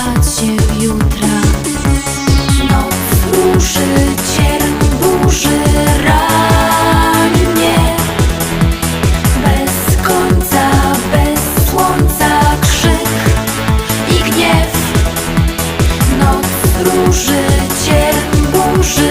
bać się jutra. Noc róży, cierń burzy, ranie Bez końca, bez słońca krzyk i gniew. Noc róży, cierń burzy